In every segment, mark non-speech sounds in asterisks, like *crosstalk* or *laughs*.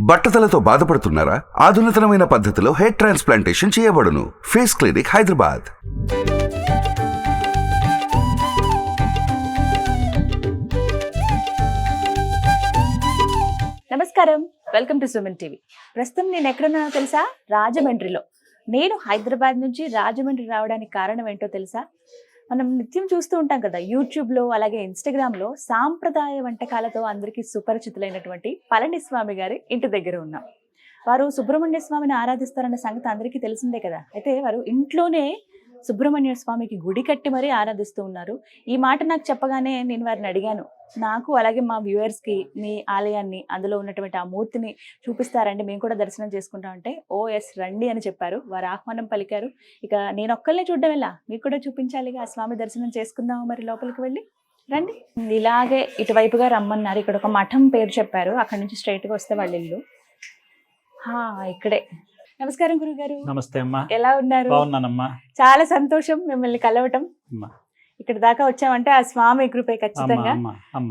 బట్టతలతో బాధపడుతున్నారా? ఆధునితనమైన పద్ధతిలో హెయిర్ ట్రాన్స్ప్లాంటేషన్ చేయబడును. Face clinic Hyderabad. నమస్కారం. Welcome to Suman TV. ప్రస్తుతం నేను ఎక్కడున్నానో తెలుసా? రాజమండ్రిలో. నేను హైదరాబాద్ నుంచి రాజమండ్రి రావడానికి కారణం ఏంటో తెలుసా? మనం నిత్యం చూస్తూ ఉంటాం కదా యూట్యూబ్లో అలాగే ఇన్స్టాగ్రామ్లో సాంప్రదాయ వంటకాలతో అందరికీ సుపరిచితులైనటువంటి పళనిస్వామి గారి ఇంటి దగ్గర ఉన్నాం. వారు సుబ్రహ్మణ్య స్వామిని ఆరాధిస్తారన్న సంగతి అందరికీ తెలిసిందే కదా. అయితే వారు ఇంట్లోనే సుబ్రహ్మణ్య స్వామికి గుడి కట్టి మరీ ఆరాధిస్తూ ఉన్నారు. ఈ మాట నాకు చెప్పగానే నేను వారిని అడిగాను. నాకు అలాగే మా వ్యూవర్స్కి మీ ఆలయాన్ని అందులో ఉన్నటువంటి ఆ మూర్తిని చూపిస్తారండి. మేము కూడా దర్శనం చేసుకుంటాం అంటే ఓ ఎస్ రండి అని చెప్పారు. వారు ఆహ్వానం పలికారు. ఇక నేను ఒక్కళ్ళనే చూడడం ఎలా? మీకు కూడా చూపించాలిగా ఆ స్వామి దర్శనం చేసుకుందాము మరి లోపలికి వెళ్ళి. రండి. ఇలాగే ఇటువైపుగా రమ్మన్నారు. ఇక్కడ ఒక మఠం పేరు చెప్పారు. అక్కడి నుంచి స్ట్రైట్గా వస్తే వాళ్ళ ఇల్లు. హా, ఇక్కడే. నమస్కారం గురుగారు. నమస్తే అమ్మా. ఎలా ఉన్నారు? బాగున్నానమ్మా. చాలా సంతోషం మిమ్మల్ని కలవటం. ఇక్కడ దాకా వచ్చామంటే ఆ స్వామి కృపే ఖచ్చితంగా.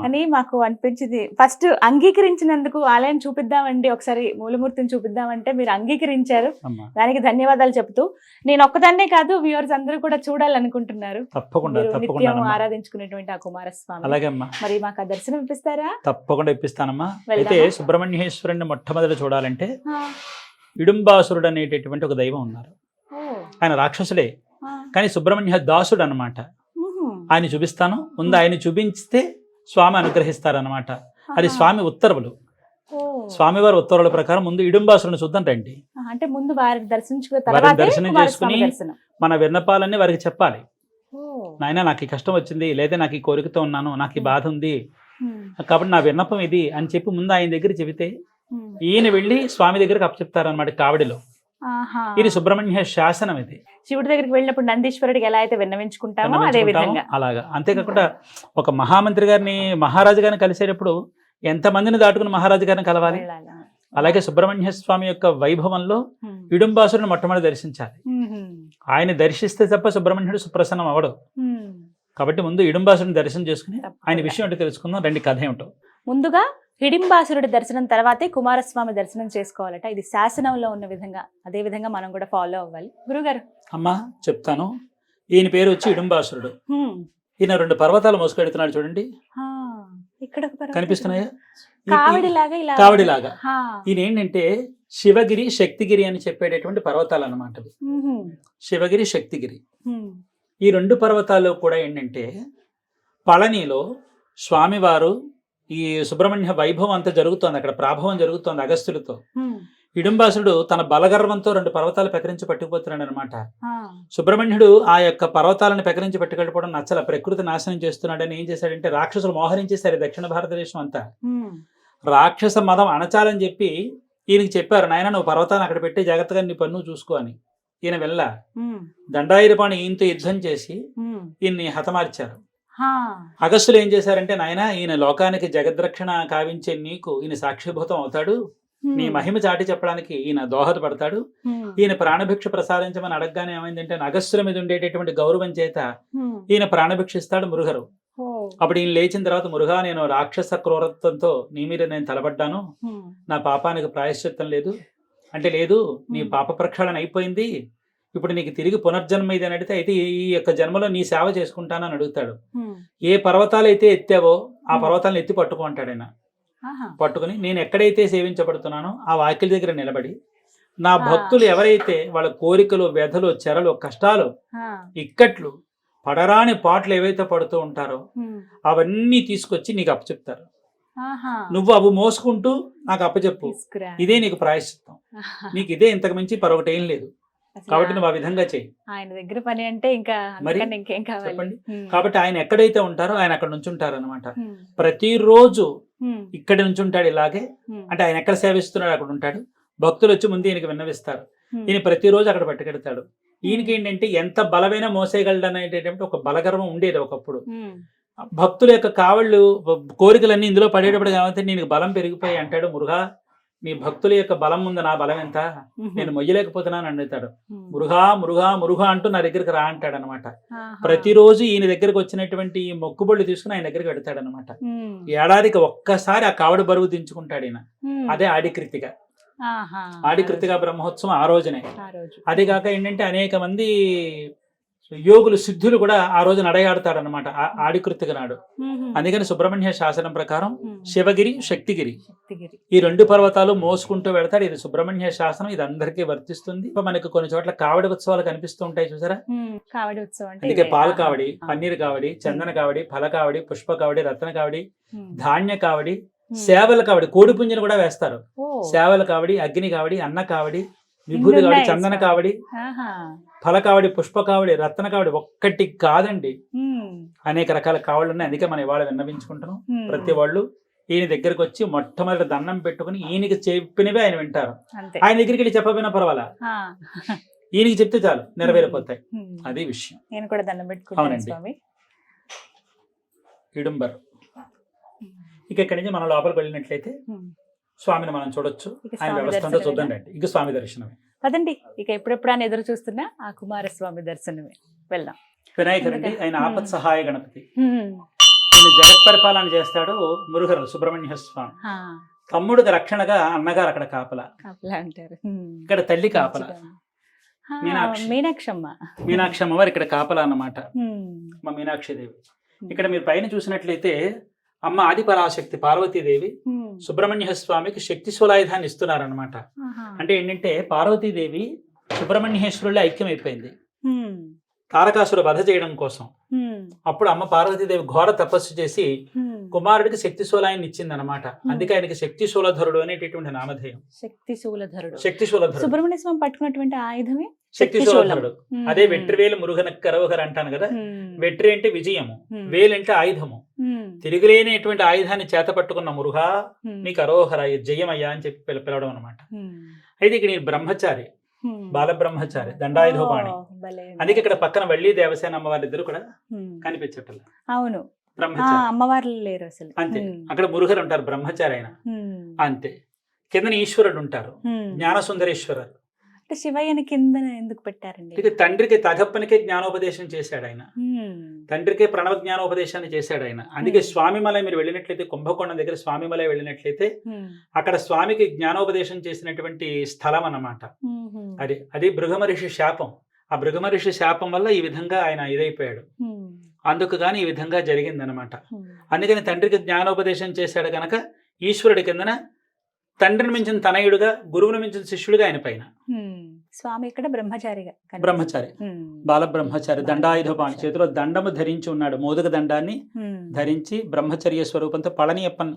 అని మాకు అనిపించింది. ఫస్ట్ అంగీకరించినందుకు ఆలయం చూపిద్దామండి. ఒకసారి మూలమూర్తిని చూపిద్దామంటే మీరు అంగీకరించారు. దానికి ధన్యవాదాలు చెప్తూ నేను ఒక్కదాన్నే కాదు వ్యూవర్స్ అందరూ కూడా చూడాలనుకుంటున్నారు. తప్పకుండా నిత్యం. ఆరాధించుకునేటువంటి ఆ కుమారస్వామి. మరి మాకు ఆ దర్శనం ఇప్పిస్తారా? తప్పకుండా ఇప్పిస్తానమ్మా? అయితే సుబ్రహ్మణ్యేశ్వరుని మొట్టమొదటి చూడాలంటే ఇడుంబాసురుడు అనేటటువంటి ఒక దైవం ఉన్నారు. ఆయన రాక్షసుడే కానీ సుబ్రహ్మణ్య దాసుడు అనమాట ఆయన చూపిస్తాను. ముందు ఆయన చూపించితే స్వామి అనుగ్రహిస్తారనమాట అది స్వామి ఉత్తర్వులు. స్వామివారి ఉత్తర్వుల ప్రకారం ముందు ఇడుంబాసురుని చూద్దాం రండి. అంటే ముందు తర్వాత దర్శనం చేసుకుని మన విన్నపాలన్నీ వారికి చెప్పాలి. నాయన నాకు ఈ కష్టం వచ్చింది లేదా నాకు ఈ కోరికతో ఉన్నాను నాకు ఈ బాధ ఉంది. కాబట్టి నా విన్నపం ఇది అని చెప్పి ముందు ఆయన దగ్గర చెబితే ఈయన వెళ్ళి స్వామి దగ్గరికి అప్పచెప్తారనమాట కావడిలో. ఇది సుబ్రహ్మణ్య శాసనం ఇది. శివుడి దగ్గరికి వెళ్ళినప్పుడు నందీశ్వరుడికి ఎలా అయితే విన్నవించుకుంటామో అదే. విధంగా. అలాగా. అంతేకాకుండా ఒక మహామంత్రి గారిని మహారాజు గారిని కలిసేటప్పుడు ఎంతమందిని దాటుకుని మహారాజు గారిని కలవాలి? అలాగే సుబ్రహ్మణ్య స్వామి యొక్క వైభవంలో ఇడుంబాసురుని మొట్టమొదటి దర్శించాలి. ఆయన దర్శిస్తే తప్ప సుబ్రహ్మణ్యుడు సుప్రసన్నం అవడు. కాబట్టి ముందు ఇడుంబాసురుని దర్శనం చేసుకుని. ఆయన విషయం ఏంటో తెలుసుకుందాం. రెండు కథ ఏమిటో. ముందుగా హిడింబాసురుడి దర్శనం తర్వాతే కుమారస్వామి దర్శనం చేసుకోవాలట ఇది శాసనంలో ఉన్న విధంగా అదే విధంగా మనం కూడా ఫాలో అవ్వాలి గురుగారు అమ్మా చెప్తాను ఈయన పేరు వచ్చి ఇడుంబాసురుడు హ్మ్. ఈయన రెండు పర్వతాలు మోసుకెడుతున్నాడు చూడండి ఇక్కడ కనిపిస్తున్నాయా కావడిలాగా. ఈయన ఏంటంటే శివగిరి శక్తిగిరి అని చెప్పేటటువంటి పర్వతాలు. ఉహుం. శివగిరి శక్తిగిరి. ఈ రెండు పర్వతాలు కూడా ఏంటంటే పళనిలో స్వామివారు ఈ సుబ్రహ్మణ్య వైభవం అంతా జరుగుతోంది అక్కడ ప్రాభవం జరుగుతోంది అగస్త్యులతో. ఇడుంబాసుడు తన బలగర్వంతో రెండు పర్వతాలు పెకరించి పట్టుకుపోతున్నాడు అనమాట. సుబ్రహ్మణ్యుడు ఆ యొక్క పర్వతాలను పెకరించి పట్టుకెళ్ళిపోవడం నచ్చల ప్రకృతి నాశనం చేస్తున్నాడని ఏం చేశాడంటే రాక్షసులు మోహరించేశారు దక్షిణ భారతదేశం అంతా. రాక్షస మదం అణచాలని చెప్పి ఈయనకి చెప్పారు నాయన నువ్వు పర్వతాన్ని అక్కడ పెట్టి జాగ్రత్తగా నీ పన్ను చూసుకో అని ఈయన వెళ్ళ. దండాయురపాణి ఈయనతో యుద్ధం చేసి. ఈయన్ని హతమార్చారు. అగస్సులు ఏం చేశారంటే నాయన ఈయన లోకానికి జగద్రక్షణ కావించే నీకు ఈయన సాక్షిభూతం అవుతాడు. నీ మహిమ చాటి చెప్పడానికి ఈయన దోహదపడతాడు. ఈయన ప్రాణభిక్ష ప్రసాదించమని అడగగానే ఏమైందంటే అగస్సుల మీద ఉండేటటువంటి గౌరవం చేత. ఈయన ప్రాణభిక్ష ఇస్తాడు మురుగరు. అప్పుడు ఈయన లేచిన తర్వాత మురుగా నేను రాక్షస క్రూరత్వంతో నీ మీద నేను తలబడ్డాను. నా పాపానికి ప్రాయశ్చిత్తం లేదు అంటే లేదు నీ. పాప ప్రక్షాళన అయిపోయింది ఇప్పుడు నీకు తిరిగి పునర్జన్మ ఇది అని అడిగితే అయితే ఈ యొక్క జన్మలో నీ సేవ చేసుకుంటానని అడుగుతాడు. ఏ పర్వతాలు అయితే ఎత్తావో ఆ. పర్వతాలను ఎత్తి పట్టుకో అంటాడు ఆయన. పట్టుకుని నేను ఎక్కడైతే సేవించబడుతున్నానో ఆ వాకిలి దగ్గర నిలబడి నా. భక్తులు ఎవరైతే వాళ్ళ కోరికలు వ్యధలు చెరలు కష్టాలు. ఇక్కట్లు పడరాని పాటలు ఏవైతే పడుతూ ఉంటారో. అవన్నీ తీసుకొచ్చి నీకు అప్పచెప్తారు. నువ్వు అవి మోసుకుంటూ నాకు అప్పచెప్పు. ఇదే నీకు ప్రాయశ్చిత్తం. నీకు ఇదే ఇంతకు మించి మరొకటి ఏం లేదు కాబట్టి నువ్వు ఆ విధంగా చేయి ఆయన దగ్గర పని అంటే ఇంకా ఇంకేం కావాలి. కాబట్టి ఆయన ఎక్కడైతే ఉంటారో ఆయన అక్కడ నుంచి ఉంటారు అనమాట. ప్రతిరోజు. ఇక్కడి నుంచి ఉంటాడు ఇలాగే. అంటే ఆయన ఎక్కడ సేవిస్తున్నాడు అక్కడ ఉంటాడు భక్తులు వచ్చి ముందు ఈయనకి విన్నవిస్తారు. ఈయన ప్రతిరోజు అక్కడ పట్టుకెడతాడు ఈయనకి ఏంటంటే ఎంత బలమైన మోసేయగలడు అనేటటువంటి ఒక బలగర్వం ఉండేది ఒకప్పుడు. భక్తుల యొక్క కావళ్ళు కోరికలన్నీ ఇందులో పడేటప్పుడు కాబట్టి నీకు బలం పెరిగిపోయి అంటాడు మురుగా నీ భక్తుల యొక్క బలం ముందు నా బలం ఎంత? నేను మొయ్యలేకపోతున్నాను అడుగుతాడు మురుగా మురుగా మురుగా అంటూ నా దగ్గరికి రా అంటాడు అనమాట ప్రతిరోజు ఈయన దగ్గరికి వచ్చినటువంటి ఈ మొక్కుబళ్ళు తీసుకుని ఆయన దగ్గరికి వెడతాడు అనమాట ఏడాదికి ఒక్కసారి ఆ కావడి బరువు దించుకుంటాడు ఈయన. అదే ఆడికృతిక. ఆడికృతిక బ్రహ్మోత్సవం ఆ రోజునే. అది కాక ఏంటంటే అనేక మంది యోగులు సిద్ధులు కూడా ఆ రోజు నడయాడతాడు అనమాట ఆడికృతిక నాడు. అందుకని సుబ్రహ్మణ్య శాసనం ప్రకారం శివగిరి శక్తిగిరి. ఈ రెండు పర్వతాలు మోసుకుంటూ వెళ్తాడు ఇది సుబ్రహ్మణ్య శాసనం. ఇది అందరికీ వర్తిస్తుంది. మనకి కొన్ని చోట్ల కావడి ఉత్సవాలు కనిపిస్తూ ఉంటాయి చూసారా? కావడి ఉత్సవం అందుకే. పాల. కావడి. పన్నీర్ కావడి చందన కావడి ఫల కావడి పుష్ప కావడి రత్న కావడి ధాన్య కావడి. సేవల కావడి కోడి పుంజులు కూడా వేస్తారు. సేవల కావడి అగ్ని కావడి అన్న కావడి విభూతి కావడి చందన. కావడి. ఫల కావడి పుష్ప కావడి రత్న కావడి ఒక్కటి కాదండి. అనేక రకాల కావళ్ళు ఉన్నాయి అందుకే మనం ఇవాళ విన్నవించుకుంటున్నాం. ఉమ్. ప్రతి వాళ్ళు ఈయన దగ్గరకు వచ్చి మొట్టమొదటి దండం పెట్టుకుని ఈయనకి చెప్పినవి ఆయన వింటారు. ఆయన దగ్గరికి వెళ్ళి చెప్పకపోయినా పర్వాలా. ఈయనకి చెప్తే చాలు నెరవేరిపోతాయి. అది విషయం. నేను కూడా దండం ఇడుంబర్. ఇక ఇక్కడి నుంచి మనం లోపలికి వెళ్ళినట్లయితే. స్వామిని మనం చూడొచ్చు. ఆయన వ్యవస్థ? చూద్దాం రండి. ఇక స్వామి దర్శనమే. పదండి. ఇక ఎప్పుడెప్పుడు అని ఎదురు చూస్తున్నా ఆ కుమారస్వామి దర్శనమే. వెళ్దాం. వినాయకుడండి ఆయన ఆపత్. సహాయ గణపతి. ఈయన జగత్ పరిపాలన చేస్తాడు మురుగరు సుబ్రహ్మణ్య స్వామి. తమ్ముడికి రక్షణగా అన్నగారు అక్కడ కాపల. కాపలా అంటారు. ఇక్కడ తల్లి కాపల. మీనాక్షమ్మ. మీనాక్షి అమ్మవారు ఇక్కడ కాపల అన్నమాట. మా మీనాక్షి దేవి. ఇక్కడ మీరు పైన చూసినట్లయితే అమ్మ ఆది పరాశక్తి పార్వతీదేవి. సుబ్రహ్మణ్య స్వామికి శక్తి శూలాయుధాన్ని ఇస్తున్నారనమాట. అంటే ఏంటంటే పార్వతీదేవి సుబ్రహ్మణ్యేశ్వరుల్లో ఐక్యమైపోయింది ఉమ్. తారకాసుర వధ చేయడం కోసం. అప్పుడు అమ్మ పార్వతీదేవి ఘోర తపస్సు చేసి. కుమారుడికి శక్తి శూలాయన్ని ఇచ్చిందనమాట అందుకే ఆయనకి శక్తి శూలధరుడు అనేటటువంటి నామధేయం శక్తి శూలధరుడు శక్తి శూలధరుడు సుబ్రహ్మణ్య స్వామి పట్టుకున్నటువంటి ఆయుధమే శక్తి శూలధరుడు. అదే వెట్రివేలు మురుగన కరవహర అంటాను కదా. వెట్రి అంటే విజయము ఉమ్. వేలు అంటే ఆయుధము. తిరుగులేనటువంటి ఆయుధాన్ని చేత పట్టుకున్న మురుగా. నీకు అరోహర జయమయ్యా అని చెప్పి పిల- పిలవడం అనమాట. అయితే ఇక్కడ ఈ బ్రహ్మచారి ఉమ్. బాల బ్రహ్మచారి దండాయుధోపాణి. అందుకే ఇక్కడ పక్కన వల్లి దేవసేన అమ్మవారి ఇద్దరు కూడా. కనిపించట్ల అవును అమ్మవార్లు లేరు అసలు అంతే. అక్కడ మురుగరు ఉంటారు బ్రహ్మచారి అయిన. అంతే కింద ఈశ్వరుడు ఉంటారు ఉమ్. జ్ఞాన సుందరేశ్వరర్ అంటే శివయ్యని కింద ఎందుకు పెట్టారండి ఇక తండ్రికి తగప్పనికే జ్ఞానోపదేశం చేశాడు ఆయన. తండ్రికే ప్రణవ జ్ఞానోపదేశాన్ని చేశాడు ఆయన అందుకే. స్వామిమలై మీరు వెళ్ళినట్లయితే కుంభకోణం దగ్గర స్వామిమలై వెళ్ళినట్లయితే. అక్కడ స్వామికి జ్ఞానోపదేశం చేసినటువంటి స్థలం అన్నమాట. అది అది భృగమరిషి శాపం ఆ భృగమరిషి శాపం వల్ల ఈ విధంగా ఆయన ఇదైపోయాడు. అందుకు గాని ఈ విధంగా జరిగిందనమాట. అందుకని తండ్రికి జ్ఞానోపదేశం చేశాడు కనుక ఈశ్వరుడి కిందన తండ్రిని మించిన తనయుడుగా గురువుని మించిన శిష్యుడిగా ఆయన పైన. స్వామి ఇక్కడ బ్రహ్మచారిగా. బ్రహ్మచారి. బాల బ్రహ్మచారి దండాయుధపాణి చేతిలో దండము ధరించి ఉన్నాడు మోదక దండాన్ని. ధరించి బ్రహ్మచర్య స్వరూపంతో పళనియప్పన్.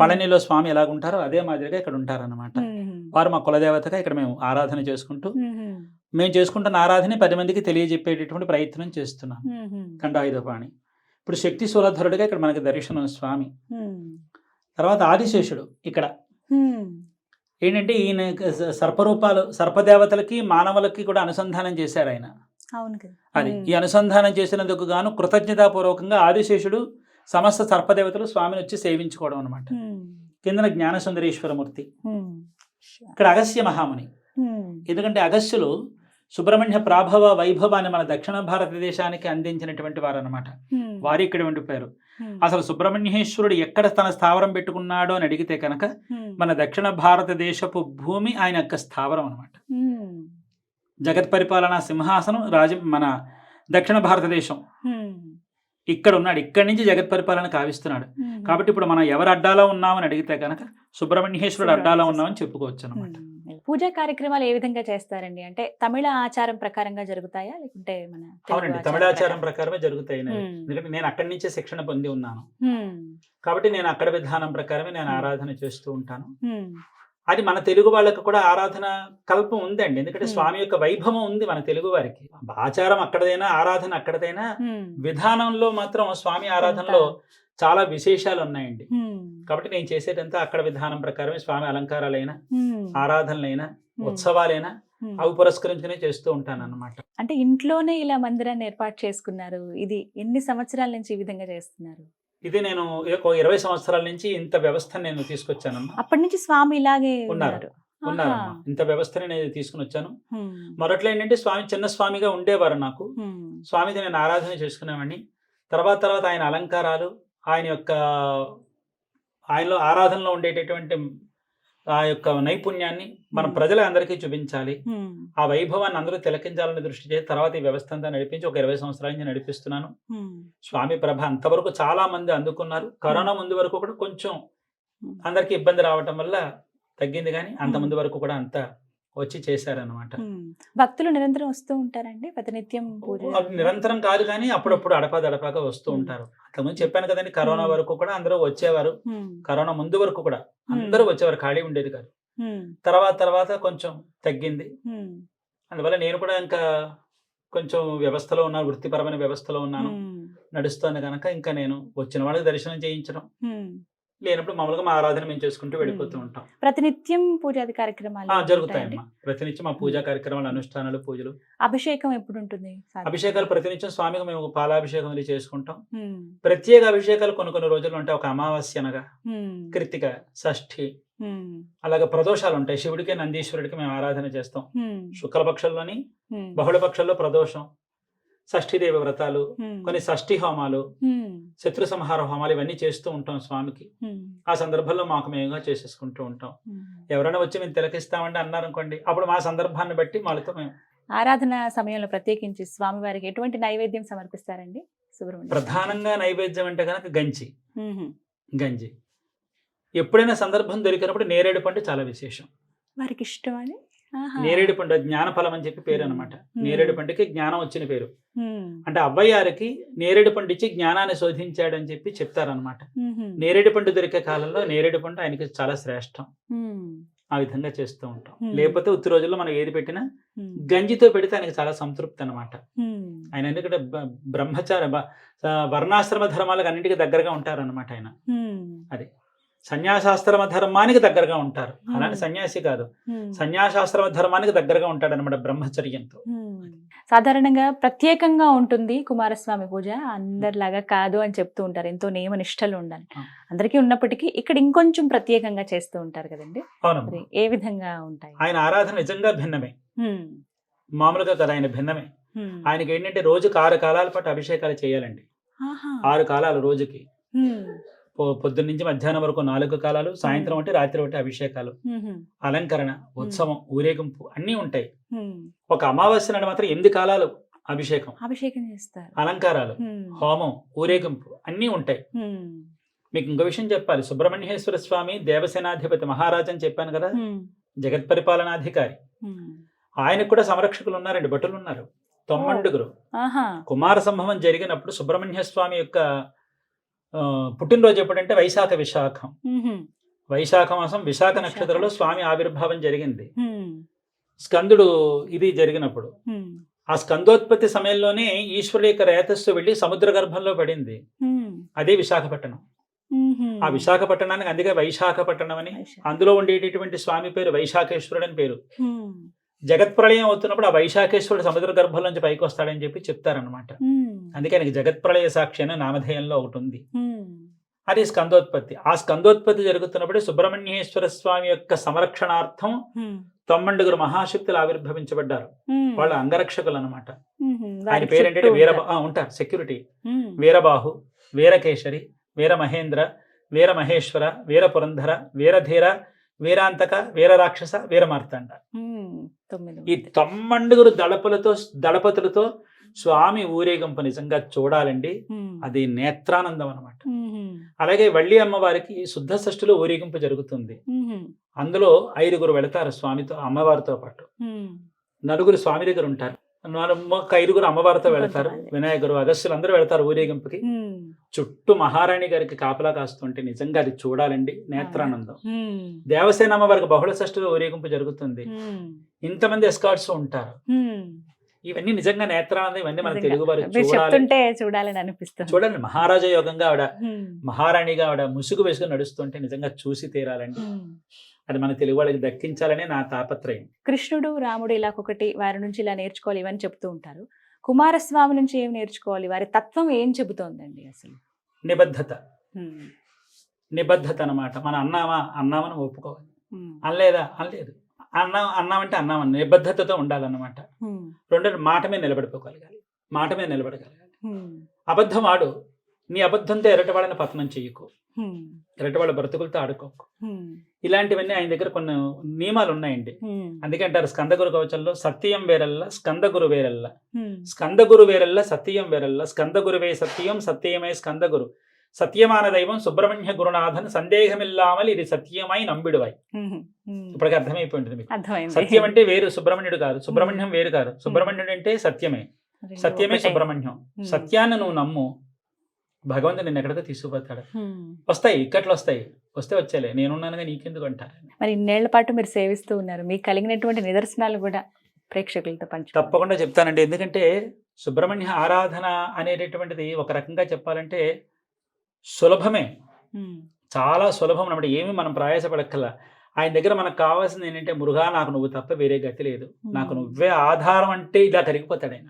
పళనిలో స్వామి ఎలాగుంటారో అదే మాదిరిగా ఇక్కడ ఉంటారన్నమాట. వారు మా కులదేవతగా ఇక్కడ మేము ఆరాధన చేసుకుంటూ. మేము చేసుకుంటున్న ఆరాధన పది మందికి తెలియజెప్పేటటువంటి ప్రయత్నం చేస్తున్నాం. దండాయుధపాణి ఇప్పుడు శక్తి శూలధరుడిగా ఇక్కడ మనకి దర్శనం స్వామి. తర్వాత ఆదిశేషుడు ఇక్కడ. ఏంటంటే ఈయన సర్పరూపాలు సర్పదేవతలకి మానవులకి కూడా అనుసంధానం చేశారు ఆయన అవును అది. ఈ అనుసంధానం చేసినందుకు గాను కృతజ్ఞతాపూర్వకంగా ఆదిశేషుడు సమస్త సర్పదేవతలు స్వామిని వచ్చి సేవించుకోవడం అనమాట. కిందన జ్ఞాన సుందరీశ్వరమూర్తి. ఇక్కడ అగస్త్య మహాముని. ఎందుకంటే అగస్త్యులు సుబ్రహ్మణ్య ప్రాభవ వైభవాన్ని మన దక్షిణ భారతదేశానికి అందించినటువంటి వారు అనమాట. వారు ఇక్కడ ఉండిపోయారు. అసలు సుబ్రహ్మణ్యేశ్వరుడు ఎక్కడ తన స్థావరం పెట్టుకున్నాడో అని అడిగితే కనుక. మన దక్షిణ భారతదేశపు భూమి ఆయన యొక్క స్థావరం అనమాట. జగత్ పరిపాలన సింహాసనం రాజ మన దక్షిణ భారతదేశం. ఇక్కడ ఉన్నాడు ఇక్కడి నుంచి జగత్ పరిపాలన కావిస్తున్నాడు. కాబట్టి ఇప్పుడు మనం ఎవరు అడ్డాలో ఉన్నామని అడిగితే కనుక సుబ్రహ్మణ్యేశ్వరుడు అడ్డాలో ఉన్నామని చెప్పుకోవచ్చు అనమాట. పూజా కార్యక్రమాలు ఏ విధంగా చేస్తారండి అంటే తమిళ ఆచారం ప్రకారంగా జరుగుతాయా లేకుంటే మన అవునండి ఆచారం తమిళాచారం ప్రకారం? ప్రకారమే జరుగుతాయి. ఎందుకంటే నేను అక్కడి నుంచే శిక్షణ పొంది ఉన్నాను. కాబట్టి నేను అక్కడ విధానం ప్రకారమే నేను. ఆరాధన చేస్తూ ఉంటాను. అది మన తెలుగు వాళ్ళకు కూడా ఆరాధన కల్పం ఉందండి ఎందుకంటే. స్వామి యొక్క వైభవం ఉంది మన తెలుగు వారికి ఆచారం అక్కడదైనా ఆరాధన అక్కడదైనా. విధానంలో మాత్రం స్వామి ఆరాధనలో చాలా విశేషాలు ఉన్నాయండి. కాబట్టి నేను చేసేటంతా అక్కడ విధానం ప్రకారమే స్వామి అలంకారాలైనా. ఆరాధనలైనా. ఉత్సవాలైనా. అవి పురస్కరించుకునే చేస్తూ ఉంటాను అన్నమాట అంటే ఇంట్లోనే ఇలా మందిరాన్ని ఏర్పాటు చేసుకున్నారు ఇది ఎన్ని సంవత్సరాల నుంచి ఈ విధంగా చేస్తున్నారు ఇది నేను ఒక ఇరవై సంవత్సరాల నుంచి ఇంత వ్యవస్థను నేను తీసుకొచ్చానమ్మా అప్పటి నుంచి స్వామి ఇలాగే ఉన్నారు. ఉన్నారు. ఇంత వ్యవస్థని నేను తీసుకుని వచ్చాను. మొదట్లో ఏంటంటే స్వామి చిన్న స్వామిగా ఉండేవారు నాకు హ్మ్. స్వామికి నేను ఆరాధన చేసుకునేవాడిని తర్వాత తర్వాత ఆయన అలంకారాలు ఆయన యొక్క ఆయనలో ఆరాధనలో ఉండేటటువంటి ఆ యొక్క నైపుణ్యాన్ని మన Hmm. ప్రజలందరికీ చూపించాలి హ్మ్. ఆ వైభవాన్ని అందరూ తిలకించాలని దృష్టి చేసి తర్వాత ఈ వ్యవస్థ అంతా నడిపించి ఒక ఇరవై సంవత్సరాల నుంచి నడిపిస్తున్నాను హ్మ్. స్వామి ప్రభ అంతవరకు చాలా మంది అందుకున్నారు కరోనా ముందు వరకు కూడా కొంచెం Hmm. అందరికీ ఇబ్బంది రావటం వల్ల తగ్గింది కానీ అంత Hmm. ముందు వరకు కూడా అంత వచ్చి చేశారనమాట. భక్తులు నిరంతరం వస్తూ ఉంటారండి ప్రతినిత్యం నిరంతరం కాదు కానీ అప్పుడప్పుడు అడపా దడపాగా వస్తూ. ఉంటారు అంతకుముందు చెప్పాను కదండి కరోనా. వరకు కూడా అందరూ వచ్చేవారు. కరోనా ముందు వరకు కూడా. అందరూ వచ్చేవారు ఖాళీ ఉండేది కాదు. తర్వాత తర్వాత కొంచెం తగ్గింది. అందువల్ల నేను కూడా ఇంకా కొంచెం వ్యవస్థలో ఉన్నాను వృత్తిపరమైన వ్యవస్థలో ఉన్నాను. నడుస్తోంది కనుక ఇంకా నేను వచ్చిన వాళ్ళకి దర్శనం చేయించడం. లేనప్పుడు మామూలుగా మా ఆరాధన మేము చేసుకుంటూ వెళ్ళిపోతూ ఉంటాం ప్రతినిత్యం పూజాది కార్యక్రమాలు? జరుగుతాయమ్మా ప్రతినిత్యం మా పూజా కార్యక్రమాలు అనుష్ఠానాలు పూజలు అభిషేకం ఎప్పుడు ఉంటుంది? అభిషేకాలు ప్రతినిత్యం స్వామికి మేము పాలాభిషేకం చేసుకుంటాం. ప్రత్యేక అభిషేకాలు కొన్ని కొన్ని రోజులు ఉంటాయి ఒక అమావాస్య అనగా. కృతిక షష్ఠి. అలాగే ప్రదోషాలు ఉంటాయి శివుడికి నందీశ్వరుడికి మేము ఆరాధన చేస్తాం. శుక్లపక్షంలోని హ్మ్. బహుళ పక్షంలో ప్రదోషం షష్ఠీదేవి వ్రతాలు. కొన్ని షష్ఠి హోమాలు హ్మ్. శత్రు సంహార హోమాలు ఇవన్నీ చేస్తూ ఉంటాం స్వామికి. ఆ సందర్భంలో మాకు మేముగా చేసేసుకుంటూ ఉంటాం. ఎవరైనా వచ్చి మేము తిలకిస్తామంటే అన్నారనుకోండి అప్పుడు మా సందర్భాన్ని బట్టి వాళ్ళతో మేము ఆరాధన సమయంలో ప్రత్యేకించి స్వామివారికి ఎటువంటి నైవేద్యం సమర్పిస్తారండి సుబ్రహ్మణ్య ప్రధానంగా నైవేద్యం అంటే కనుక గంజి. గంజి ఎప్పుడైనా సందర్భం దొరికినప్పుడు నేరేడు పండు చాలా విశేషం వారికి ఇష్టం అని. నేరేడు పండు జ్ఞానఫలం అని చెప్పి పేరు అనమాట. నేరేడు పండుకి జ్ఞానం వచ్చిన పేరు. అంటే అవ్వయ్యారికి నేరేడు పండు ఇచ్చి జ్ఞానాన్ని శోధించాడని చెప్పి చెప్తారనమాట. నేరేడు పండు దొరికే కాలంలో నేరేడు పండు ఆయనకి చాలా శ్రేష్టం. ఆ విధంగా చేస్తూ ఉంటాం. లేకపోతే ఉత్తి రోజుల్లో మనం ఏది పెట్టినా. గంజితో పెడితే ఆయనకి చాలా సంతృప్తి అనమాట. ఆయన ఎందుకంటే బ్రహ్మచార వర్ణాశ్రమ ధర్మాలకు అన్నిటికీ దగ్గరగా ఉంటారన్నమాట ఆయన. అది సన్యాసాశ్రమ ధర్మానికి దగ్గరగా ఉంటారు. అలాంటి సన్యాసి కాదు. సన్యాసాశ్రమ ధర్మానికి దగ్గరగా ఉంటాడు అనమాట బ్రహ్మచర్యంతో హ్మ్. సాధారణంగా ప్రత్యేకంగా ఉంటుంది కుమారస్వామి పూజ అందరిలాగా కాదు అని చెప్తూ ఉంటారు ఎంతో నియమ నిష్టలు ఉండాలి. అందరికీ ఉన్నప్పటికీ ఇక్కడ ఇంకొంచెం ప్రత్యేకంగా చేస్తూ ఉంటారు కదండి మరి ఏ విధంగా ఉంటాయి ఆయన ఆరాధన నిజంగా భిన్నమే. మామూలుగా కదా ఆయన భిన్నమే. ఆయనకి ఏంటంటే రోజుకి ఆరు కాలాల పాటు అభిషేకాలు చేయాలండి. ఆరు కాలాలు రోజుకి పొద్దున్న నుంచి మధ్యాహ్నం వరకు నాలుగు కాలాలు సాయంత్రం ఒకటి రాత్రి ఒకటి అభిషేకాలు. అలంకరణ ఉత్సవం ఊరేగింపు అన్నీ ఉంటాయి. ఒక అమావాస్య నాడు మాత్రం ఎనిమిది కాలాలు అభిషేకం అభిషేకం చేస్తారు అలంకారాలు హ్మ్. ఊరేగింపు అన్నీ ఉంటాయి. మీకు ఇంకో విషయం చెప్పాలి సుబ్రహ్మణ్యేశ్వర స్వామి దేవసేనాధిపతి మహారాజ్ అని చెప్పాను కదా. జగత్ పరిపాలనాధికారి. ఆయనకు కూడా సంరక్షకులు ఉన్నారండి భటులు ఉన్నారు తొమ్మండుగురు. కుమార సంభవం జరిగినప్పుడు సుబ్రహ్మణ్య స్వామి యొక్క పుట్టినరోజు ఎప్పుడంటే వైశాఖ విశాఖం. వైశాఖ మాసం విశాఖ నక్షత్రంలో స్వామి ఆవిర్భావం జరిగింది. స్కందుడు ఇది జరిగినప్పుడు. ఆ స్కందోత్పత్తి సమయంలోనే ఈశ్వరుడి యొక్క రేతస్సు వెళ్ళి సముద్ర గర్భంలో పడింది. అదే విశాఖపట్నం. ఆ విశాఖపట్నానికి అందుకే వైశాఖపట్నం అని. అందులో ఉండేటటువంటి స్వామి పేరు వైశాఖేశ్వరుడు అని పేరు. జగత్ ప్రళయం అవుతున్నప్పుడు ఆ వైశాఖేశ్వరుడు సముద్ర గర్భం నుంచి పైకి వస్తాడని చెప్పి చెప్తారనమాట. అందుకే ఆయనకి జగత్ ప్రళయ సాక్షి అని నామధేయంలో ఒకటి ఉంది. అది స్కందోత్పత్తి ఆ స్కందోత్పత్తి జరుగుతున్నప్పుడు సుబ్రహ్మణ్యేశ్వర స్వామి యొక్క సంరక్షణార్థం. తొమ్మండుగురు మహాశక్తులు ఆవిర్భవించబడ్డారు. వాళ్ళ అంగరక్షకులు అనమాట. ఆయన వారి పేరు చుట్టూ ఏంటంటే వీర ఉంటారు. సెక్యూరిటీ. వీరబాహు వీరకేశరి వీర మహేంద్ర వీర పురంధర వీరధీర వీరాంతక వీర రాక్షస వీర మార్తాండ హ్మ్. తొమ్మిది ఈ. తొమ్మండుగురు దళపలతో దళపతులతో స్వామి ఊరేగింపు నిజంగా చూడాలండి. అది నేత్రానందం అనమాట. అలాగే వల్లి అమ్మవారికి శుద్ధ షష్ఠిలో ఊరేగింపు జరుగుతుంది. అందులో ఐదుగురు వెళతారు స్వామితో అమ్మవారితో పాటు. నలుగురు స్వామి దగ్గర ఉంటారు నాలుగు- ఒక ఐదుగురు అమ్మవారితో వెళతారు. వినాయకుడు అగస్సులు అందరూ వెళతారు ఊరేగింపుకి. చుట్టూ మహారాణి గారికి కాపలా కాస్తుంటే నిజంగా అది చూడాలండి నేత్రానందం. దేవసేన అమ్మవారికి బహుళ షష్ఠిలో ఊరేగింపు జరుగుతుంది. ఇంతమంది ఎస్కార్ట్స్ ఉంటారు. ఇవన్నీ నిజంగా నేత్రానందం ఇవన్నీ మన. తెలుగు వారికి మీరు చూడాలి. చెప్తుంటే చూడాలని అనిపిస్తుంది. చూడండి మహారాజా యోగంగా ఆవిడ. మహారాణిగా ఆవిడ ముసుగు వేసుకుని నడుస్తుంటే నిజంగా చూసి తీరాలండి. అది మన తెలుగు వాళ్ళకి దక్కించాలనే నా తాపత్రయం. కృష్ణుడు రాముడు ఇలా ఒకటి వారి నుంచి ఇలా నేర్చుకోవాలి ఇవన్నీ చెప్తూ ఉంటారు. కుమారస్వామి నుంచి ఏం నేర్చుకోవాలి? వారి తత్వం ఏం చెబుతోందండి అసలు? నిబద్ధత. నిబద్ధత అన్నమాట. మన అన్నామా అన్నామని ఒప్పుకోవాలి. అనలేదా? అనలేదు. అన్నా అన్నామంటే అన్నామని నిబద్ధతతో ఉండాలన్నమాట. రెండు మాట మీద నిలబడిపోగలగాలి. మాట మీద నిలబడగలగాలి. అబద్ధం ఆడు నీ అబద్ధంతో ఎరటవాళ్ళని పతనం చెయ్యకు ఉమ్, ఎరటవాళ్ళ బ్రతుకులతో ఆడుకోకు. ఇలాంటివన్నీ ఆయన దగ్గర కొన్ని నియమాలు ఉన్నాయండి. అందుకే అంటారు స్కందగురు కవచంలో సత్యం వేరల్ల స్కందగురు వేరల్ల. ఉమ్, స్కందగురు వేరల్ల సత్యం వేరల్ల. స్కందగురువే సత్యం సత్యమే స్కందగురు సత్యమాన దైవం సుబ్రహ్మణ్య గురునాథన్ సందేహమిల్లామలి ఇది సత్యమై ఉమ్. ఇప్పటికి అర్థమైపోయింది మీకు. సత్యం అంటే వేరు సుబ్రహ్మణ్యుడు కాదు. సుబ్రహ్మణ్యం వేరు కాదు. సుబ్రహ్మణ్యుడు అంటే సత్యమే. సత్యమే. సుబ్రహ్మణ్యం. సత్యాన్ని నువ్వు నమ్ము. భగవంతుడు నిన్ను ఎక్కడికో తీసుకుపోతాడు. వస్తాయి ఇక్కట్లు వస్తాయి. వస్తే వచ్చేలే. నేనున్నానుగా నీకెందుకు అంటారు మరి ఇన్నేళ్ళ పాటు మీరు సేవిస్తూ ఉన్నారు. మీకు కలిగినటువంటి నిదర్శనాలు కూడా ప్రేక్షకులతో పంచు తప్పకుండా చెప్తానండి. ఎందుకంటే సుబ్రహ్మణ్య ఆరాధన అనేటటువంటిది ఒక రకంగా చెప్పాలంటే సులభమే. చాలా సులభం అన్నమాట. ఏమి మనం ప్రయాసపడక్కల. ఆయన దగ్గర మనకు కావాల్సింది ఏంటంటే మురుగా నాకు నువ్వు తప్ప వేరే గతి లేదు. నాకు నువ్వే ఆధారం అంటే ఇలా కరిగిపోతాడు ఆయన.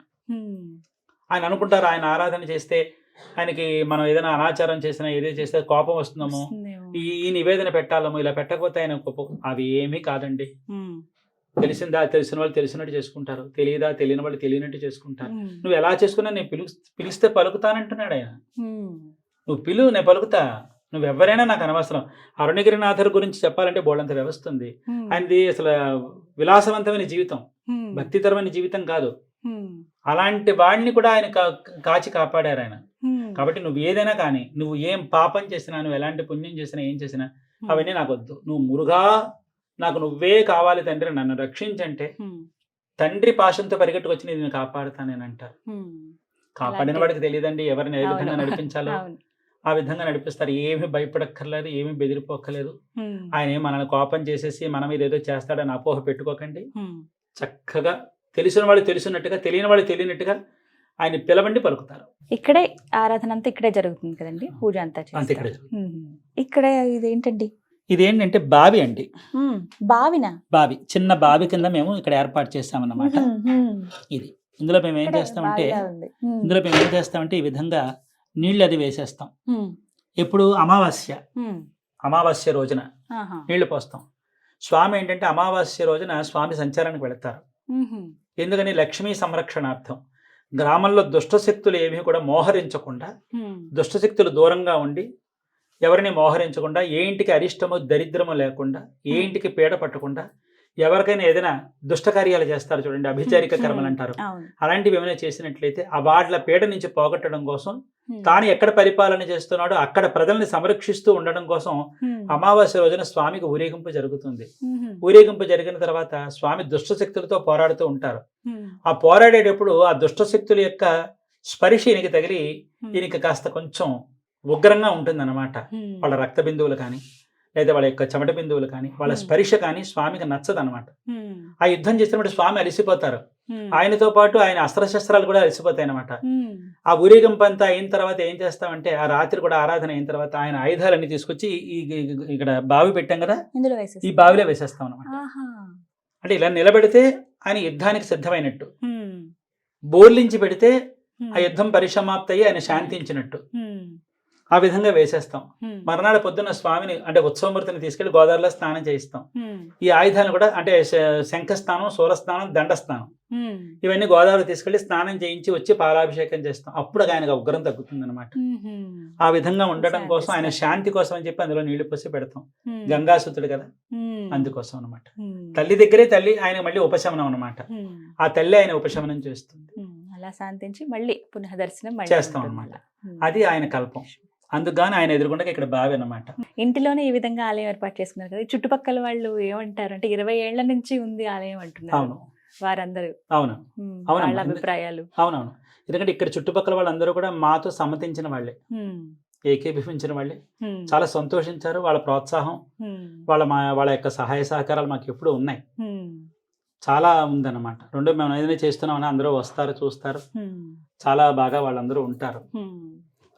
ఆయన అనుకుంటారు ఆయన ఆరాధన చేస్తే ఆయనకి మనం ఏదైనా అనాచారం చేసినా ఏదైనా చేస్తే కోపం వస్తుందేమో. ఈ ఈ నివేదన పెట్టాలేమో ఇలా పెట్టకపోతే ఆయన కోపం అవి ఏమీ కాదండి. తెలిసిందా? తెలిసిన వాళ్ళు తెలిసినట్టు చేసుకుంటారు. తెలియదా? తెలియని వాళ్ళు తెలియనట్టు చేసుకుంటారు. నువ్వు ఎలా చేసుకున్నా నేను పిలు పిలిస్తే పలుకుతానంటున్నాడు ఆయన. నువ్వు పిలు నేను పలుకుతా. నువ్వు ఎవరైనా నాకు అనవసరం. అరుణగిరినాథర్ గురించి చెప్పాలంటే బోళ్ళంత వ్యవస్థ ఉంది ఆయనది అసలు విలాసవంతమైన జీవితం. భక్తితరమైన జీవితం కాదు. అలాంటి వాడిని కూడా ఆయన కాచి కాపాడారు ఆయన. కాబట్టి నువ్వు ఏదైనా కానీ నువ్వు ఏం పాపం చేసినా నువ్వు ఎలాంటి పుణ్యం చేసినా ఏం చేసినా అవన్నీ నాకు వద్దు నువ్వు మురుగా నాకు నువ్వే కావాలి తండ్రి నన్ను రక్షించంటే తండ్రి పాశంతో పరిగెట్టుకొచ్చి నేను కాపాడుతాను నేను అంటారు కాపాడిన వాడికి తెలియదండి ఎవరిని ఏ విధంగా అవును. నడిపించాలో. ఆ విధంగా నడిపిస్తారు. ఏమీ భయపడక్కర్లేదు ఏమీ బెదిరిపోక్కర్లేదు. ఆయన మనల్ని కోపం చేసేసి మన మీద ఏదో చేస్తాడని అపోహ పెట్టుకోకండి. చక్కగా తెలిసిన వాళ్ళు తెలిసినట్టుగా తెలియని వాళ్ళు తెలియనట్టుగా ఆయన పిలవండి పలుకుతారు. ఇక్కడే ఆరాధన అంతా ఇక్కడే జరుగుతుంది కదండి? పూజ అంతా. ఇక్కడ. ఇక్కడ ఇదేంటండి? ఇదేంటంటే బావి అండి. బావినా? బావి. చిన్న బావి కింద మేము ఇక్కడ ఏర్పాటు చేస్తామన్నమాట. ఇది. ఇందులో మేము ఏం చేస్తామంటే ఇందులో మేము ఏం చేస్తామంటే ఈ విధంగా నీళ్ళు అది వేసేస్తాం. ఉమ్, ఎప్పుడు? అమావాస్య. అమావాస్య రోజున. నీళ్ళు పోస్తాం. స్వామి ఏంటంటే అమావాస్య రోజున స్వామి సంచారానికి వెళతారు. ఎందుకని? లక్ష్మీ సంరక్షణార్థం. గ్రామంలో దుష్టశక్తులు ఏమీ కూడా మోహరించకుండా దుష్టశక్తులు దూరంగా ఉండి ఎవరిని మోహరించకుండా ఏ ఇంటికి అరిష్టము దరిద్రము లేకుండా ఏ ఇంటికి పీడ పట్టకుండా ఎవరికైనా ఏదైనా దుష్టకార్యాలు చేస్తారు చూడండి అభిచారిక కర్మలు అంటారు. అలాంటివి ఏమైనా చేసినట్లయితే ఆ వాటిల పీడ నుంచి పోగొట్టడం కోసం తాను ఎక్కడ పరిపాలన చేస్తున్నాడో అక్కడ ప్రజల్ని సంరక్షిస్తూ ఉండడం కోసం అమావాస్య రోజున స్వామికి ఊరేగింపు జరుగుతుంది. ఊరేగింపు జరిగిన తర్వాత స్వామి దుష్టశక్తులతో పోరాడుతూ ఉంటారు. ఆ పోరాడేటప్పుడు ఆ దుష్టశక్తుల యొక్క స్పర్శ ఈయనకి తగిలి ఈయనకి కాస్త కొంచెం ఉగ్రంగా ఉంటుందన్నమాట. ఉమ్, వాళ్ళ రక్త బిందువులు కానీ లేదా వాళ్ళ యొక్క చెమట బిందువులు కానీ వాళ్ళ. స్పర్శ కానీ స్వామికి నచ్చదన్నమాట. ఉమ్, ఆ యుద్ధం చేసినప్పుడు స్వామి అలసిపోతారు. ఆయనతో పాటు ఆయన అస్త్రశస్త్రాలు కూడా అలసిపోతాయి అనమాట ఆ ఊరేగింపు అంతా అయిన తర్వాత ఏం చేస్తామంటే ఆ రాత్రి కూడా ఆరాధన అయిన తర్వాత ఆయన ఆయుధాలన్నీ తీసుకొచ్చి ఈ ఇక్కడ బావి పెట్టాం కదా ఈ బావిలో వేసేస్తాం అనమాట అంటే ఇలా నిలబెడితే ఆయన యుద్ధానికి సిద్ధమైనట్టు. బోర్లించి పెడితే ఆ యుద్ధం పరిసమాప్తి అయ్యి ఆయన శాంతించినట్టు. ఆ విధంగా వేసేస్తాం. మర్నాడు పొద్దున్న స్వామిని అంటే ఉత్సవమూర్తిని తీసుకెళ్ళి గోదావరిలో స్నానం చేయిస్తాం. ఈ ఆయుధాలను కూడా అంటే శ- శంఖస్నానం సూరస్నానం దండస్నానం ఉమ్, ఇవన్నీ గోదావరి తీసుకెళ్ళి స్నానం చేయించి వచ్చి పాలాభిషేకం చేస్తాం. అప్పుడు ఆయనకు ఉగ్రం తగ్గుతుంది అనమాట ఆ విధంగా ఉండటం కోసం ఆయన శాంతి కోసం అని చెప్పి అందులో నీళ్ళు పోసి పెడతాం. గంగాసుతుడు కదా? అందుకోసం అనమాట తల్లి దగ్గరే తల్లి ఆయన మళ్ళీ ఉపశమనం అనమాట ఆ తల్లి ఆయన ఉపశమనం చేస్తుంది. అలా శాంతించి మళ్ళీ పునః దర్శనం మళ్ళీ చేస్తాం. ఉమ్. అది ఆయన కల్పం. అందుకుగాను ఆయన ఎదురుకుండా ఇక్కడ బావి అనమాట ఇంటిలోనే ఈ విధంగా ఆలయం ఏర్పాటు చేసుకున్నారు కదా. చుట్టుపక్కల వాళ్ళు ఏమంటారు? అంటే ఇరవై ఏళ్ళ నుంచి ఉంది ఆలయం అంటున్నారు. అవును. వారందరూ. అవును. ఎందు- అభిప్రాయాలు. అవునవును. ఎందుకంటే ఇక్కడ చుట్టుపక్కల వాళ్ళందరూ కూడా మాతో సమ్మతించిన వాళ్ళే. ఏకీభవించిన వాళ్ళే. చాలా సంతోషించారు. వాళ్ళ ప్రోత్సాహం వాళ్ళ మా వాళ్ళ యొక్క సహాయ సహకారాలు మాకు ఎప్పుడూ ఉన్నాయి. చాలా ఉందన్నమాట. రెండు మేము ఏదైనా చేస్తున్నామని అందరూ వస్తారు చూస్తారు. చాలా బాగా వాళ్ళందరూ ఉంటారు.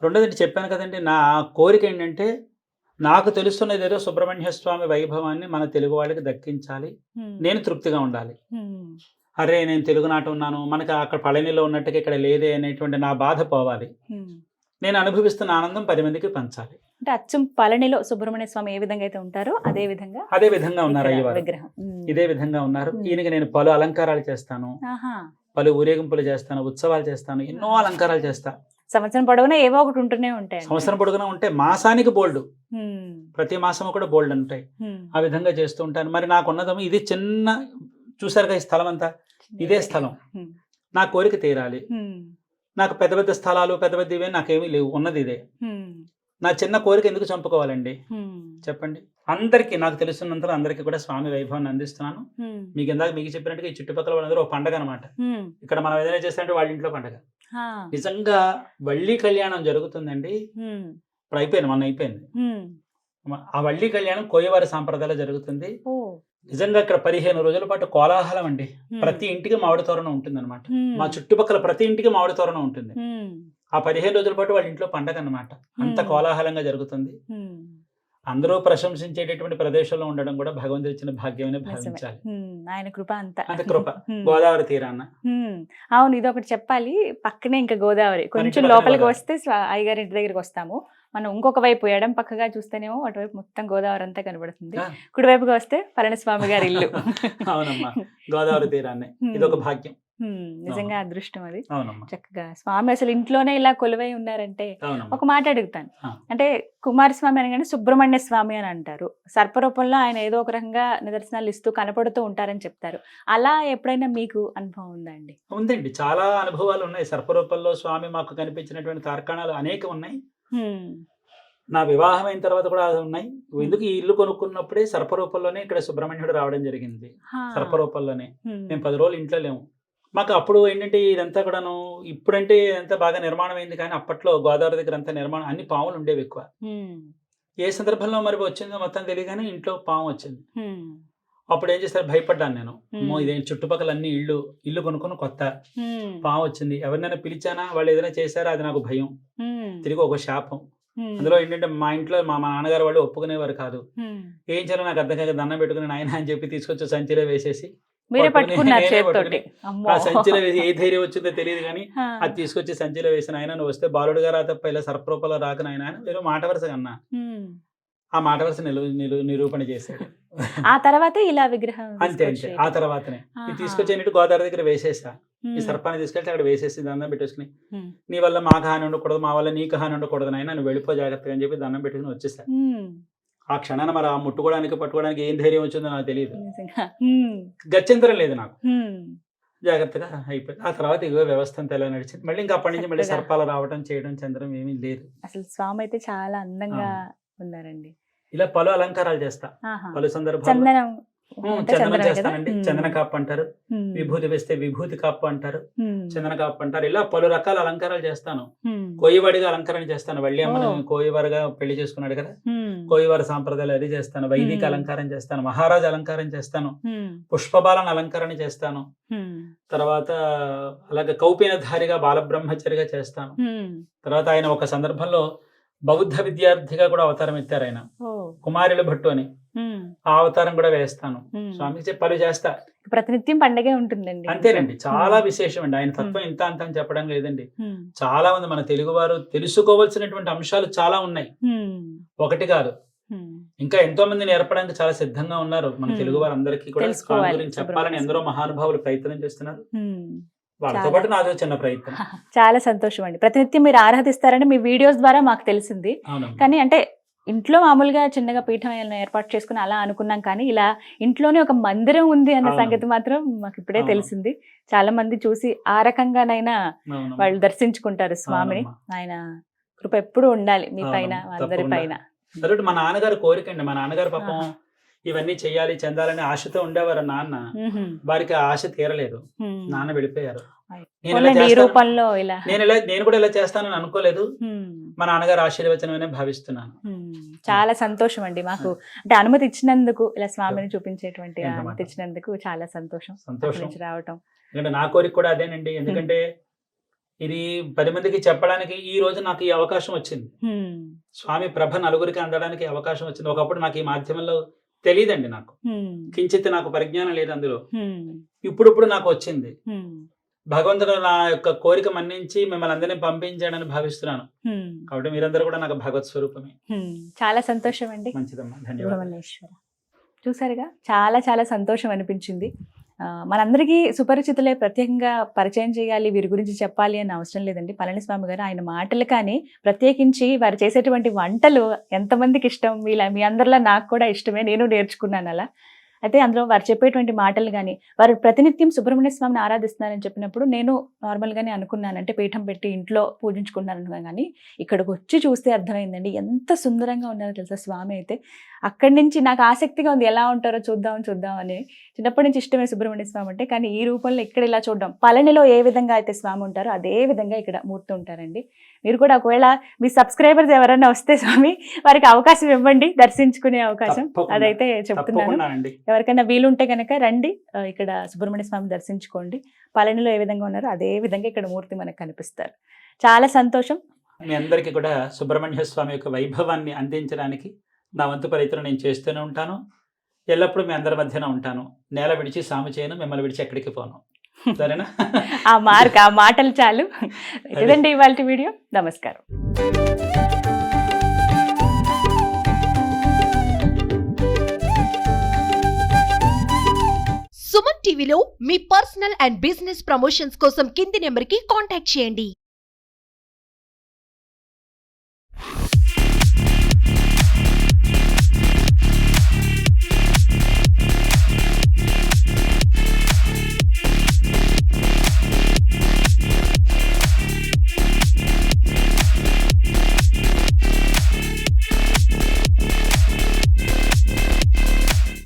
రెండోది చెప్పాను కదండి నా కోరిక ఏంటంటే నాకు తెలుస్తున్నది ఏదో సుబ్రహ్మణ్య స్వామి వైభవాన్ని మన తెలుగు వాళ్ళకి దక్కించాలి. నేను తృప్తిగా ఉండాలి. అరే నేను తెలుగునాట ఉన్నాను మనకి అక్కడ పళనిలో ఉన్నట్టుగా ఇక్కడ లేదే అనేటువంటి నా బాధ పోవాలి. నేను అనుభవిస్తున్న ఆనందం పది మందికి పంచాలి. అంటే అచ్చం పళనిలో సుబ్రహ్మణ్య స్వామి ఏ విధంగా అయితే ఉంటారో అదే విధంగా అదే విధంగా ఉన్నారు అయ్యవారు. విగ్రహం. ఇదే విధంగా ఉన్నారు. ఈయనకి నేను పలు అలంకారాలు చేస్తాను. పలు ఊరేగింపులు చేస్తాను ఉత్సవాలు చేస్తాను ఎన్నో అలంకారాలు చేస్తా. సంవత్సరం పొడవునా ఏవో ఒకటి ఉంటూనే ఉంటాయి సంవత్సరం పొడుగునా ఉంటే మాసానికి బోల్డ్. ప్రతి మాసము కూడా బోల్డ్ ఉంటాయి. ఆ విధంగా చేస్తూ ఉంటాను మరి నాకు ఉన్నదము ఇది చిన్న చూసారుగా ఈ స్థలం అంతా ఇదే స్థలం. నా కోరిక తీరాలి. నాకు పెద్ద పెద్ద స్థలాలు పెద్ద పెద్ద ఇవే నాకేమీ లేవు ఉన్నది ఇదే. నా చిన్న కోరిక ఎందుకు చంపుకోవాలండి. చెప్పండి అందరికీ నాకు తెలుసున్నంత అందరికీ కూడా స్వామి వైభవాన్ని అందిస్తున్నాను. మీకు ఇందాక మీకు చెప్పినట్టుగా ఈ చుట్టుపక్కల వాళ్ళందరూ ఒక పండగ అనమాట. ఇక్కడ మనం ఏదైనా చేస్తాంటే వాళ్ళ ఇంట్లో పండగ. నిజంగా వళ్ళీ కళ్యాణం జరుగుతుందండి. ఇప్పుడు అయిపోయింది మొన్న అయిపోయింది. ఆ వళ్ళీ కళ్యాణం కోయవారి సాంప్రదాయాలు జరుగుతుంది. నిజంగా ఇక్కడ పదిహేను రోజుల పాటు కోలాహలం అండి. ప్రతి ఇంటికి మామిడి తోరణం ఉంటుంది అనమాట. మా చుట్టుపక్కల ప్రతి ఇంటికి మామిడి తోరణం ఉంటుంది. ఆ పదిహేను రోజుల పాటు వాళ్ళ ఇంట్లో పండగ అన్నమాట అంత. కోలాహలంగా జరుగుతుంది. అందరూ ప్రశంసించేటటువంటి ప్రదేశంలో ఉండడం కూడా భగవంతుడు ఇచ్చిన భాగ్యమని. భావించాలి. ఆయన కృప అంతా అంత కృప. *laughs* గోదావరి తీరాన ఉమ్. అవును ఇది ఒకటి చెప్పాలి పక్కనే ఇంకా గోదావరి కొంచెం లోపలికి. వస్తే అయ్యగారి ఇంటి దగ్గరికి వస్తాము మనం ఇంకొక వైపు ఎడం పక్కగా చూస్తేనేమో అటువైపు మొత్తం గోదావరి అంతా కనబడుతుంది. కుడివైపుగా వస్తే పళనిస్వామి గారి ఇల్లు *laughs* అవునమ్మా గోదావరి తీరాన్ని. *laughs* ఇది ఒక భాగ్యం. నిజంగా అదృష్టం అది. చక్కగా. స్వామి అసలు ఇంట్లోనే ఇలా కొలువై ఉన్నారంటే ఒక మాట అడుగుతాను. అంటే కుమారస్వామి అనగానే సుబ్రహ్మణ్య స్వామి అని అంటారు. సర్పరూపంలో ఆయన ఏదో ఒక రకంగా నిదర్శనాలు ఇస్తూ కనపడుతూ ఉంటారని చెప్తారు. అలా ఎప్పుడైనా మీకు అనుభవం ఉందా అండి? ఉందండి. చాలా అనుభవాలు ఉన్నాయి. సర్పరూపంలో స్వామి మాకు కనిపించినటువంటి తార్కాణాలు అనేక ఉన్నాయి. నా వివాహం అయిన తర్వాత కూడా అది ఉన్నాయి. ఎందుకు ఈ ఇల్లు కొనుక్కున్నప్పుడే సర్పరూపంలోనే ఇక్కడ సుబ్రహ్మణ్యుడు రావడం జరిగింది. సర్పరూపంలోనే. మేము పది రోజులు ఇంట్లో లేము. మాకు అప్పుడు ఏంటంటే ఇదంతా కూడాను ఇప్పుడంటే ఇదంతా బాగా నిర్మాణం అయింది కానీ అప్పట్లో గోదావరి దగ్గర అంతా నిర్మాణం అన్ని పాములు ఉండేవి ఎక్కువ. ఏ సందర్భంలో మరి వచ్చిందో మొత్తం తెలియగానే ఇంట్లో పాము వచ్చింది. అప్పుడు ఏం చేస్తారు భయపడ్డాను నేను అమ్మో. ఇదేం చుట్టుపక్కల అన్ని ఇల్లు ఇల్లు కొనుక్కుని కొత్త. పాము వచ్చింది ఎవరినైనా పిలిచానా వాళ్ళు ఏదైనా చేశారా అది నాకు భయం. తిరిగి ఒక శాపం. అందులో ఏంటంటే మా ఇంట్లో మా మా నాన్నగారు వాళ్ళు ఒప్పుకునేవారు కాదు. ఏం చేయాలో నాకు అర్థం కాక దండం పెట్టుకుని నాయన అని చెప్పి తీసుకొచ్చి సంచిలో వేసేసి మీరే పట్టుకుని పట్టుకున్నారు నేనే చేతితోటి సంచిలో వేసి ఏ ధైర్యం వచ్చిందో తెలియదు కానీ. అది తీసుకొచ్చి సంచిలో వేసిన ఆయన నువ్వు వస్తే బాలుడుగా రా తప్ప ఇలా సర్పరూపంలో రాక నాయన అని వేరే మాట వరుసగా అన్నా హ్మ్. ఆ మాట వరుస నిరూపణ చేశాడు ఆ తర్వాతే ఇలా విగ్రహం అంతే అంతే ఆ తర్వాతనే. తీసుకొచ్చేటట్టు గోదావరి దగ్గర వేసేసా ఈ. సర్పాన్ని తీసుకెళ్తే అక్కడ వేసేసి దండం పెట్టేసుకుని. నీ వల్ల మాకు హాని ఉండకూడదు మా వల్ల నీకు హాని ఉండకూడదు నాయన నువ్వు వెళ్ళిపో జాగ్రత్తగా అని చెప్పి దండం పెట్టుకుని వచ్చేసా హ్మ్. ఆ క్షణాన మరి ఆ ముట్టుకోవడానికి పట్టుకోవడానికి ఏం ధైర్యం వచ్చిందో నాకు తెలియదు. గత్యంతరం లేదు నాకు. జాగ్రత్తగా అయిపోయింది ఆ తర్వాత ఇగో వ్యవస్థ అంతా ఎలా నడిచింది మళ్ళీ ఇంకా అప్పటి నుంచి మళ్ళీ. సర్పాలు రావడం చేయడం చంద్రం ఏమీ లేదు అసలు స్వామి అయితే చాలా అందంగా ఉన్నారండి ఇలా పలు అలంకారాలు చేస్తా. పలు సందర్భాల్లో చందనం? చేస్తానండి. చందన కాపు అంటారు. విభూతి వేస్తే విభూతి కాపు అంటారు. చందన కాపు అంటారు ఇలా పలు రకాల అలంకారాలు చేస్తాను. కోయివాడిగా అలంకరణ చేస్తాను వల్లి అమ్మని. కోయివారుగా పెళ్ళి చేసుకున్నాడు కదా. కోయివారి సాంప్రదాయాలు అది చేస్తాను వైదిక. అలంకారం చేస్తాను మహారాజు అలంకారం చేస్తాను. పుష్పబాలన అలంకరణ చేస్తాను. తర్వాత అలాగే కౌపీనధారిగా బాలబ్రహ్మచరిగా చేస్తాను. తర్వాత ఆయన ఒక సందర్భంలో బౌద్ధ విద్యార్థిగా కూడా అవతారం ఎత్తారు ఆయన. కుమారుల భట్టు అని. ఆ అవతారం కూడా వేస్తాను. స్వామికి చెప్పాలి చేస్తా ప్రతినిత్యం పండగే ఉంటుందండి అంతేనండి చాలా. విశేషం అండి ఆయన తత్వం ఇంత అంత అని చెప్పడం లేదండి. చాలా మంది మన తెలుగు వారు తెలుసుకోవాల్సినటువంటి అంశాలు చాలా ఉన్నాయి. ఒకటి కాదు. ఇంకా ఎంతో మంది నేర్పడానికి చాలా సిద్ధంగా ఉన్నారు మన. తెలుగు వారు అందరికీ కూడా. స్వామి గురించి చెప్పాలని ఎందరో మహానుభావులు ప్రయత్నం చేస్తున్నారు. వాళ్ళతో. పాటు నాదో చిన్న ప్రయత్నం *laughs* చాలా సంతోషం అండి ప్రతినిత్యం మీరు ఆరాధిస్తారని మీ వీడియోస్ ద్వారా మాకు తెలిసింది కానీ అంటే ఇంట్లో మామూలుగా చిన్నగా పీఠం ఏర్పాటు చేసుకుని అలా అనుకున్నాం కానీ ఇలా ఇంట్లోనే ఒక మందిరం ఉంది అన్న. సంగతి మాత్రం మాకు ఇప్పుడే. తెలిసింది చాలా మంది చూసి ఆ రకంగానైనా. వాళ్ళు దర్శించుకుంటారు స్వామిని. ఆయన కృప ఎప్పుడు ఉండాలి మీ పైన అందరి తప్పకుండా. పైన మా నాన్నగారు కోరిక అండి మా నాన్నగారు పాపం. ఇవన్నీ చెయ్యాలి చెందాలని ఆశతో ఉండేవారు నాన్న. వారికి ఆశ తీరలేదు. నాన్న వెళ్ళిపోయారు నేను ఇలా పోన్లేండి, ఈ చేస్తాను- రూపంలో ఇలా. నేను ఇలా నేను కూడా ఇలా చేస్తానని అనుకోలేదు. మా నాన్నగారు ఆశీర్వచనమనే భావిస్తున్నాను. చాలా సంతోషం అండి మాకు. అంటే అనుమతి ఇచ్చినందుకు ఇలా స్వామిని చూపించేటువంటి. అనుమతి ఇచ్చినందుకు చాలా సంతోషం. సంతోషం. రావటం. ఎందుకంటే నా కోరిక కూడా అదేనండి. ఎందుకంటే ఇది పది మందికి చెప్పడానికి ఈ రోజు నాకు ఈ అవకాశం వచ్చింది. స్వామి ప్రభ నలుగురికి అందడానికి అవకాశం వచ్చింది. ఒకప్పుడు నాకు ఈ మాధ్యమంలో తెలియదండి నాకు. కించిత్ నాకు పరిజ్ఞానం లేదు అందులో. ఇప్పుడిప్పుడు నాకు వచ్చింది. భగవంతుడు నా యొక్క కోరిక మన్నించి మిమ్మల్ని అందరినీ పంపించాడని భావిస్తున్నాను. కాబట్టి మీరందరూ కూడా నాకు భగవత్ స్వరూపమే. చాలా సంతోషం అండి మంచిదమ్మా ధన్యవాదాలు. చూసారుగా? చాలా చాలా సంతోషం అనిపించింది. మనందరికీ సుపరిచితులే ప్రత్యేకంగా పరిచయం చేయాలి వీరి గురించి చెప్పాలి అని అవసరం లేదండి. పళనిస్వామి గారు ఆయన మాటలు కానీ ప్రత్యేకించి వారు చేసేటువంటి వంటలు ఎంతమందికి ఇష్టం? వీళ్ళ మీ అందరిలో నాకు కూడా ఇష్టమే నేను నేర్చుకున్నాను అలా. అయితే అందులో వారు చెప్పేటువంటి మాటలు కానీ వారు ప్రతినిత్యం సుబ్రహ్మణ్య స్వామిని ఆరాధిస్తున్నారని చెప్పినప్పుడు నేను నార్మల్గానే అనుకున్నాను. అంటే పీఠం పెట్టి ఇంట్లో పూజించుకున్నాను కానీ ఇక్కడికి వచ్చి చూస్తే అర్థమైందండి. ఎంత సుందరంగా ఉన్నారో తెలుసా స్వామి అయితే. అక్కడి నుంచి నాకు ఆసక్తిగా ఉంది. ఎలా ఉంటారో చూద్దాం చూద్దాం అని. చిన్నప్పటి నుంచి ఇష్టమే సుబ్రహ్మణ్య స్వామి అంటే కానీ ఈ రూపంలో ఇక్కడ ఇలా చూడడం. పళనిలో ఏ విధంగా అయితే స్వామి ఉంటారో అదే విధంగా ఇక్కడ మూర్తి ఉంటారండి. మీరు కూడా ఒకవేళ మీ సబ్స్క్రైబర్స్ ఎవరైనా వస్తే స్వామి వారికి అవకాశం ఇవ్వండి దర్శించుకునే అవకాశం. అదైతే చెప్తున్నాను. ఎవరికైనా వీలుంటే కనుక రండి ఇక్కడ సుబ్రహ్మణ్య స్వామి దర్శించుకోండి. పళనిలో ఏ విధంగా ఉన్నారో అదే విధంగా ఇక్కడ మూర్తి మనకు కనిపిస్తారు. చాలా సంతోషం. మీ అందరికీ కూడా సుబ్రహ్మణ్య స్వామి యొక్క వైభవాన్ని అందించడానికి నా వంతు ప్రయత్నం నేను చేస్తూనే ఉంటాను. ఎల్లప్పుడూ మీ అందరి మధ్యన ఉంటాను. నేల విడిచి సాము చేయను మిమ్మల్ని విడిచి ఎక్కడికి పోను. *laughs* సరేనా? ఆ మార్క్ ఆ మాటలు చాలు. ఇదండి ఇవాళ వీడియో. నమస్కారం. సుమన్ టీవీలో మీ పర్సనల్ అండ్ బిజినెస్ ప్రమోషన్స్ కోసం కింది నెంబర్కి కాంటాక్ట్ చేయండి.